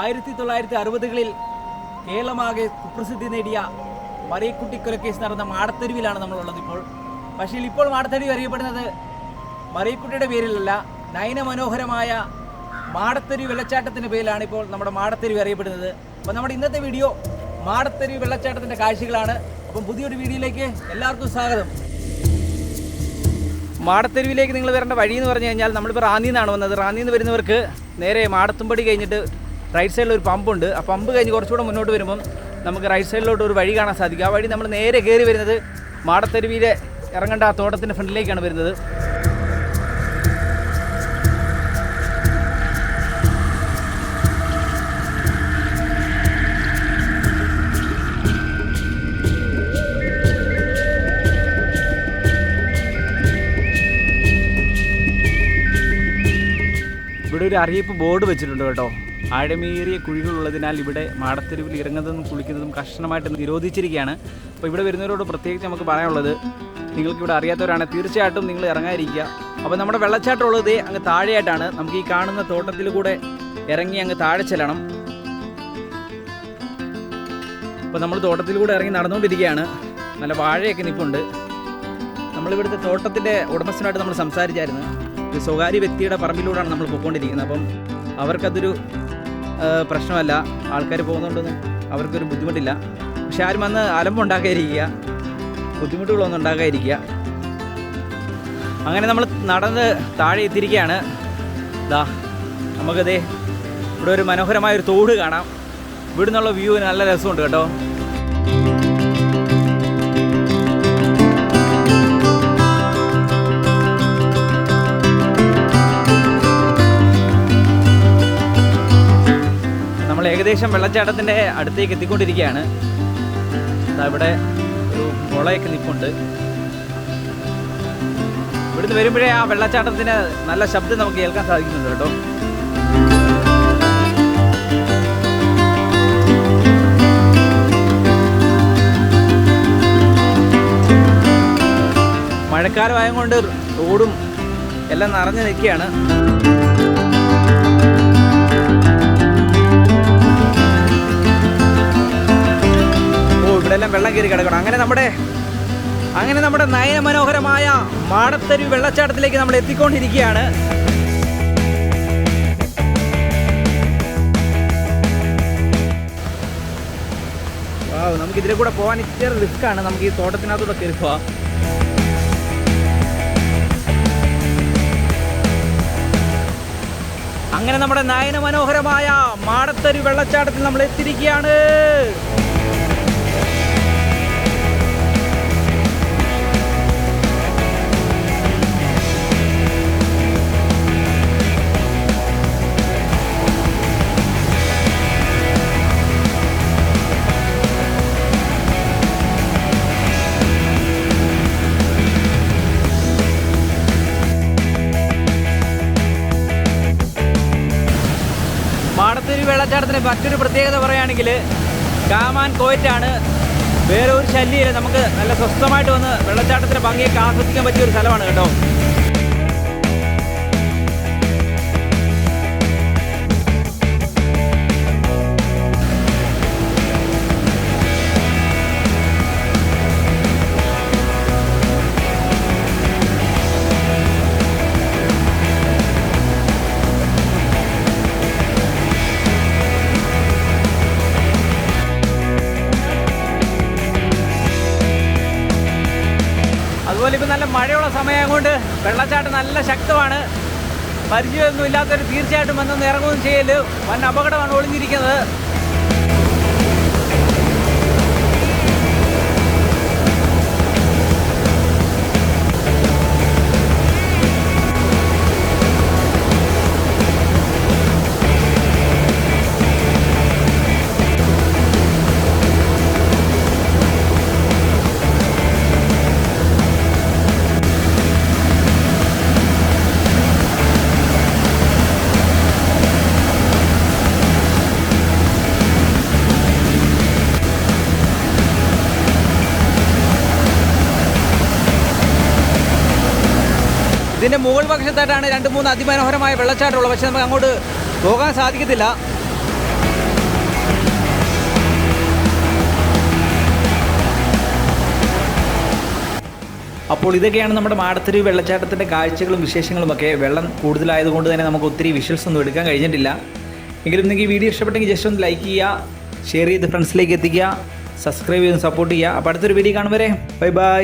ആയിരത്തി തൊള്ളായിരത്തി അറുപതുകളിൽ കേരളമാകെ കുപ്രസിദ്ധി നേടിയ മറിയക്കുട്ടി കൊലക്കേസ് നടന്ന മാടത്തെരുവിലാണ് നമ്മളുള്ളത് ഇപ്പോൾ. പക്ഷേ ഇപ്പോൾ മാടത്തെരുവ് അറിയപ്പെടുന്നത് മറിയക്കുട്ടിയുടെ പേരിലല്ല നയന മനോഹരമായ മാടത്തെരുവ് വെള്ളച്ചാട്ടത്തിന്റെ പേരിലാണ് ഇപ്പോൾ നമ്മുടെ മാടത്തെരുവ് അറിയപ്പെടുന്നത്. അപ്പോൾ നമ്മുടെ ഇന്നത്തെ വീഡിയോ മാടത്തെരുവ് വെള്ളച്ചാട്ടത്തിന്റെ കാഴ്ചകളാണ്. അപ്പം പുതിയൊരു വീഡിയോയിലേക്ക് എല്ലാവർക്കും സ്വാഗതം. മാടത്തെരുവിലേക്ക് നിങ്ങൾ വരേണ്ട വഴി എന്ന് പറഞ്ഞു കഴിഞ്ഞാൽ നമ്മളിപ്പോൾ റാന്നിയിൽ നിന്നാണ് വന്നത്. റാന്നിയിൽ നിന്ന് വരുന്നവർക്ക് നേരെ മാടത്തുംപടി കഴിഞ്ഞിട്ട് റൈറ്റ് സൈഡിൽ ഒരു പമ്പുണ്ട് ആ പമ്പ് കഴിഞ്ഞ് കുറച്ചുകൂടെ മുന്നോട്ട് വരുമ്പം നമുക്ക് റൈറ്റ് സൈഡിലോട്ട് ഒരു വഴി കാണാൻ സാധിക്കും. ആ വഴി നമ്മൾ നേരെ കയറി വരുന്നത് മാടത്തെരുവിയിലെ ഇറങ്ങേണ്ട ആ തോട്ടത്തിന്റെ ഫ്രണ്ടിലേക്കാണ് വരുന്നത്. ഇവിടെ ഒരു അറിയിപ്പ് ബോർഡ് വെച്ചിട്ടുണ്ട് കേട്ടോ. ആഴമേറിയ കുഴികളുള്ളതിനാൽ ഇവിടെ മാടത്തെരുവിൽ ഇറങ്ങുന്നതും കുളിക്കുന്നതും കർശനമായിട്ട് നിരോധിച്ചിരിക്കുകയാണ്. അപ്പോൾ ഇവിടെ വരുന്നവരോട് പ്രത്യേകിച്ച് നമുക്ക് പറയാനുള്ളത് നിങ്ങൾക്ക് ഇവിടെ അറിയാത്തവരാണ് തീർച്ചയായിട്ടും നിങ്ങൾ ഇറങ്ങാതിരിക്കുക. അപ്പോൾ നമ്മുടെ വെള്ളച്ചാട്ടം ഉള്ളത് ദേ അങ്ങ് താഴെയായിട്ടാണ്. നമുക്ക് ഈ കാണുന്ന തോട്ടത്തിൽ കൂടെ ഇറങ്ങി അങ്ങ് താഴെ ചെല്ലണം. അപ്പോൾ നമ്മൾ തോട്ടത്തിൽ കൂടെ ഇറങ്ങി നടന്നുകൊണ്ടിരിക്കുകയാണ്. നല്ല വാഴയൊക്കെ നിൽപ്പുണ്ട് നമ്മളിവിടുത്തെ തോട്ടത്തിന്റെ ഉടമസ്ഥനായിട്ട് നമ്മൾ സംസാരിച്ചായിരുന്നു. ഒരു സ്വകാര്യ വ്യക്തിയുടെ പറമ്പിലൂടെയാണ് നമ്മൾ പോയിക്കൊണ്ടിരിക്കുന്നത്. അപ്പം അവർക്കതൊരു പ്രശ്നമല്ല. ആൾക്കാർ പോകുന്നുണ്ടെന്ന് അവർക്കൊരു ബുദ്ധിമുട്ടില്ല. പക്ഷെ ആരും വന്ന് അലമ്പുണ്ടാക്കാതിരിക്കുക ബുദ്ധിമുട്ടുകളൊന്നും ഉണ്ടാക്കാതിരിക്കുക. അങ്ങനെ നമ്മൾ നടന്ന് താഴെ എത്തിയിരിക്കുകയാണ്. ദാ നമുക്കതേ ഇവിടെ ഒരു മനോഹരമായ ഒരു തോട് കാണാം. ഇവിടെ നിന്നുള്ള വ്യൂ നല്ല രസമുണ്ട് കേട്ടോ. ഏകദേശം വെള്ളച്ചാട്ടത്തിന്റെ അടുത്തേക്ക് എത്തിക്കൊണ്ടിരിക്കുകയാണ്. അതവിടെ ഒരു മുളയൊക്കെ നിൽപ്പുണ്ട് ഇവിടുന്ന് വരുമ്പോഴേ ആ വെള്ളച്ചാട്ടത്തിന് നല്ല ശബ്ദം നമുക്ക് കേൾക്കാൻ സാധിക്കുന്നുണ്ട് കേട്ടോ. മഴക്കാലമായതുകൊണ്ട് റോഡും എല്ലാം നിറഞ്ഞു നിൽക്കുകയാണ്. എല്ലാം വെള്ളം കയറി കിടക്കണം. അങ്ങനെ നമ്മുടെ അങ്ങനെ നമ്മുടെ നയനമനോഹരമായ മാടത്തരു വെള്ളച്ചാട്ടത്തിലേക്ക് നമ്മൾ എത്തിക്കൊണ്ടിരിക്കുകയാണ്. നമുക്ക് ഇതിലെ കൂടെ പോകാൻ ഇച്ചിരി റിസ്ക് ആണ് നമുക്ക് ഈ തോട്ടത്തിനകത്തൂടെ കയറി പോവാം. അങ്ങനെ നമ്മുടെ നയനമനോഹരമായ മാടത്തരു വെള്ളച്ചാട്ടത്തിൽ നമ്മൾ എത്തിയിരിക്കുകയാണ്. മാടത്തൂര് മറ്റൊരു പ്രത്യേകത പറയുകയാണെങ്കിൽ കാമാൻ കോയറ്റാണ്. വേറെ ഒരു ശല്യമില്ല നമുക്ക് നല്ല സ്വസ്ഥമായിട്ട് വന്ന് വെള്ളച്ചാട്ടത്തിന്റെ ഭംഗിയൊക്കെ ആസ്വദിക്കാൻ പറ്റിയ ഒരു സ്ഥലമാണ് കേട്ടോ. അതുപോലെ ഇപ്പം നല്ല മഴയുള്ള സമയം കൊണ്ട് വെള്ളച്ചാട്ടം നല്ല ശക്തമാണ്. പരിചയമൊന്നും ഇല്ലാത്തവർ തീർച്ചയായിട്ടും വന്നൊന്ന് ഇറങ്ങുകയും ചെയ്യൽ. വൻ അപകടമാണ് ഒളിഞ്ഞിരിക്കുന്നത്. ഇതിന്റെ മുകൾ പക്ഷത്തായിട്ടാണ് രണ്ട് മൂന്ന് അതിമനോഹരമായ വെള്ളച്ചാട്ടമുള്ളത്. പക്ഷേ നമുക്ക് അങ്ങോട്ട് പോകാൻ സാധിക്കത്തില്ല. അപ്പോൾ ഇതൊക്കെയാണ് നമ്മുടെ മാടത്തൊരു വെള്ളച്ചാട്ടത്തിന്റെ കാഴ്ചകളും വിശേഷങ്ങളും ഒക്കെ. വെള്ളം കൂടുതലായതുകൊണ്ട് തന്നെ നമുക്ക് ഒത്തിരി വിഷ്വൽസ് ഒന്നും എടുക്കാൻ കഴിഞ്ഞിട്ടില്ല. എങ്കിലും നിങ്ങൾക്ക് ഈ വീഡിയോ ഇഷ്ടപ്പെട്ടെങ്കിൽ ജസ്റ്റ് ഒന്ന് ലൈക്ക് ചെയ്യുക ഷെയർ ചെയ്ത് ഫ്രണ്ട്സിലേക്ക് എത്തിക്കുക സബ്സ്ക്രൈബ് ചെയ്ത് സപ്പോർട്ട് ചെയ്യുക. അപ്പോൾ അടുത്തൊരു വീഡിയോ കാണും വരെ. Bye bye